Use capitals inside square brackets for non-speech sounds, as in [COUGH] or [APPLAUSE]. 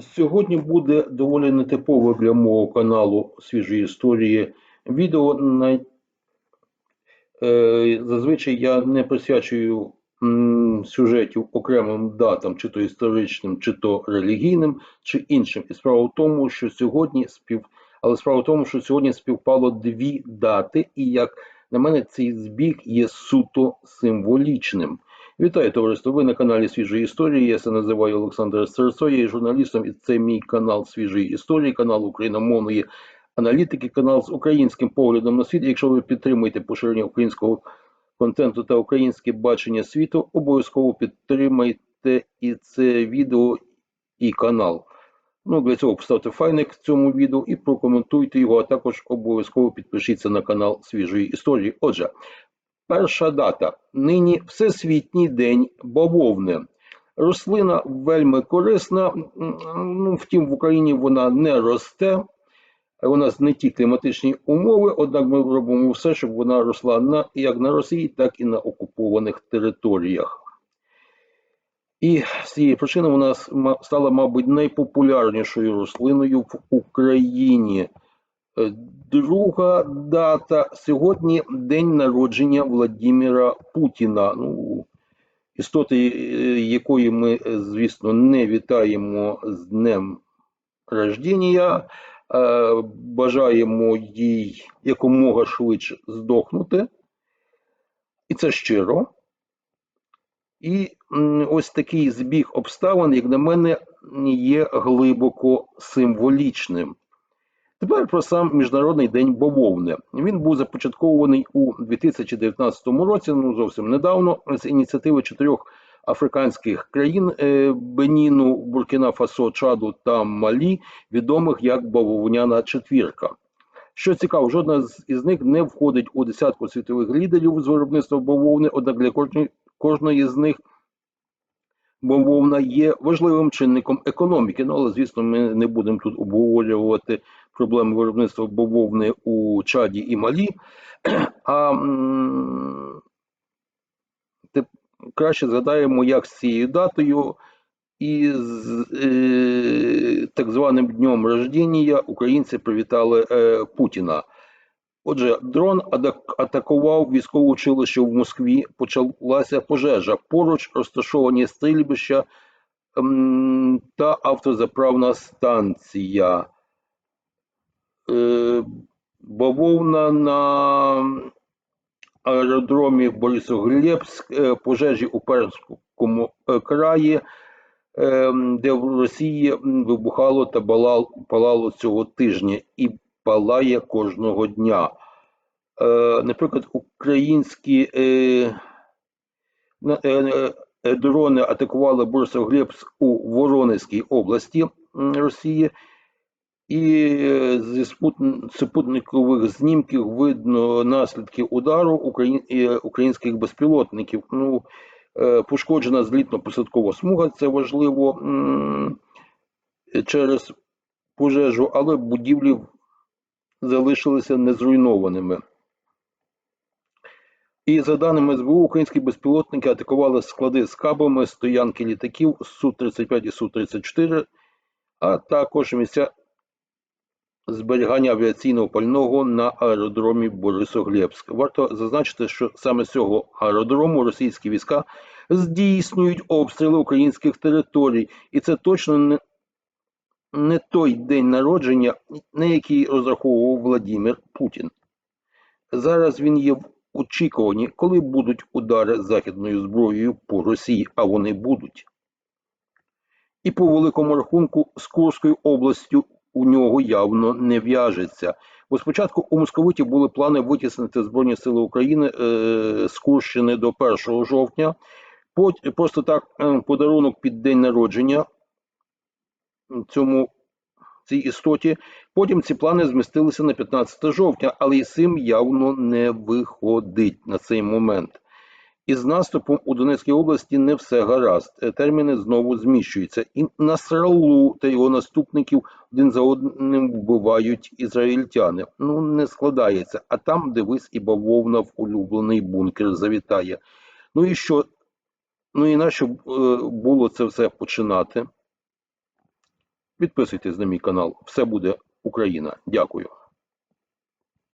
Сьогодні буде доволі нетипове для мого каналу свіжої історії відео. На... Е, зазвичай я не присвячую сюжетів окремим датам, чи то історичним, чи то релігійним, чи іншим. І справа в тому, що сьогодні спів... Але справа в тому, що сьогодні співпало дві дати, і як на мене, цей збіг є суто символічним. Вітаю товариство! Ви на каналі Свіжої історії. Я себе називаю Олександр Серцо, я є журналістом, і це мій канал Свіжої історії, канал україномовної аналітики, канал з українським поглядом на світ. Якщо ви підтримуєте поширення українського контенту та українське бачення світу, обов'язково підтримайте і це відео і канал. Ну, для цього поставте файник цьому відео і прокоментуйте його, а також обов'язково підпишіться на канал Свіжої історії. Отже, перша дата. Нині Всесвітній день бавовни. Рослина вельми корисна, ну, втім, в Україні вона не росте. У нас не ті кліматичні умови, однак ми робимо все, щоб вона росла на, як на Росії, так і на окупованих територіях. І з цієї причини вона стала, мабуть, найпопулярнішою рослиною в Україні. Е, друга дата сьогодні день народження Владимира Путіна. Ну, істоти, е, якої ми, звісно, не вітаємо з днем рождення, е, бажаємо їй якомога швидше здохнути. І це щиро. І ось такий збіг обставин, як на мене, є глибоко символічним. Тепер про сам Міжнародний день бавовни. Він був започаткований у 2019 році, ну зовсім недавно, з ініціативи чотирьох африканських країн е, Беніну, Буркіна Фасо, Чаду та Малі, відомих як бавовняна четвірка. Що цікаво, жодна з них не входить у десятку світових лідерів з виробництва бавовни, однак для кожної кожної з них бавовна є важливим чинником економіки. Ну, але, звісно, ми не будемо тут обговорювати проблеми виробництва бавовни у Чаді і Малі. [CLEARS THROAT] А те, краще згадаємо, як з цією датою і з е, так званим днем рождення українці привітали е, Путіна. Отже, дрон атакував військове училище в Москві. Почалася пожежа. Поруч розташовані стрільбища ем, та автозаправна станція. Е, бавовна на аеродромі Борисоглебськ, е, пожежі у Перському е, краї, ем, де в Росії вибухало та палало цього тижня. І палає кожного дня. Е, Наприклад, українські е, е, е, дрони атакували Борисоглебськ у Воронезькій області Росії, і е, зі супутникових знімків видно наслідки удару українських безпілотників. Ну, е, Пошкоджена злітно-посадкова смуга, це важливо через пожежу, але будівлі залишилися незруйнованими. І за даними СБУ, українські безпілотники атакували склади з кабами, стоянки літаків Су-35 і Су-34, а також місця зберігання авіаційного пального на аеродромі Борисоглебськ. Варто зазначити, що саме з цього аеродрому російські війська здійснюють обстріли українських територій, і це точно не той день народження, на який розраховував Владимир Путін. Зараз він є в очікуванні, коли будуть удари західною зброєю по Росії, а вони будуть. І по великому рахунку з Курською областю у нього явно не в'яжеться. Бо спочатку у московитів були плани витіснити Збройні Сили України е, з Курщини до 1 жовтня. Просто так е, подарунок під день народження цьому цій істоті. Потім ці плани змістилися на 15 жовтня, але і цим явно не виходить на цей момент. Із наступом у Донецькій області не все гаразд. Е, терміни знову зміщуються. І Насралу та його наступників один за одним вбивають ізраїльтяни. Ну не складається. А там, дивись, і бавовна в улюблений бункер завітає. Ну і що? Ну і нащо е, було це все починати? Підписуйтесь на мій канал. Все буде Україна. Дякую.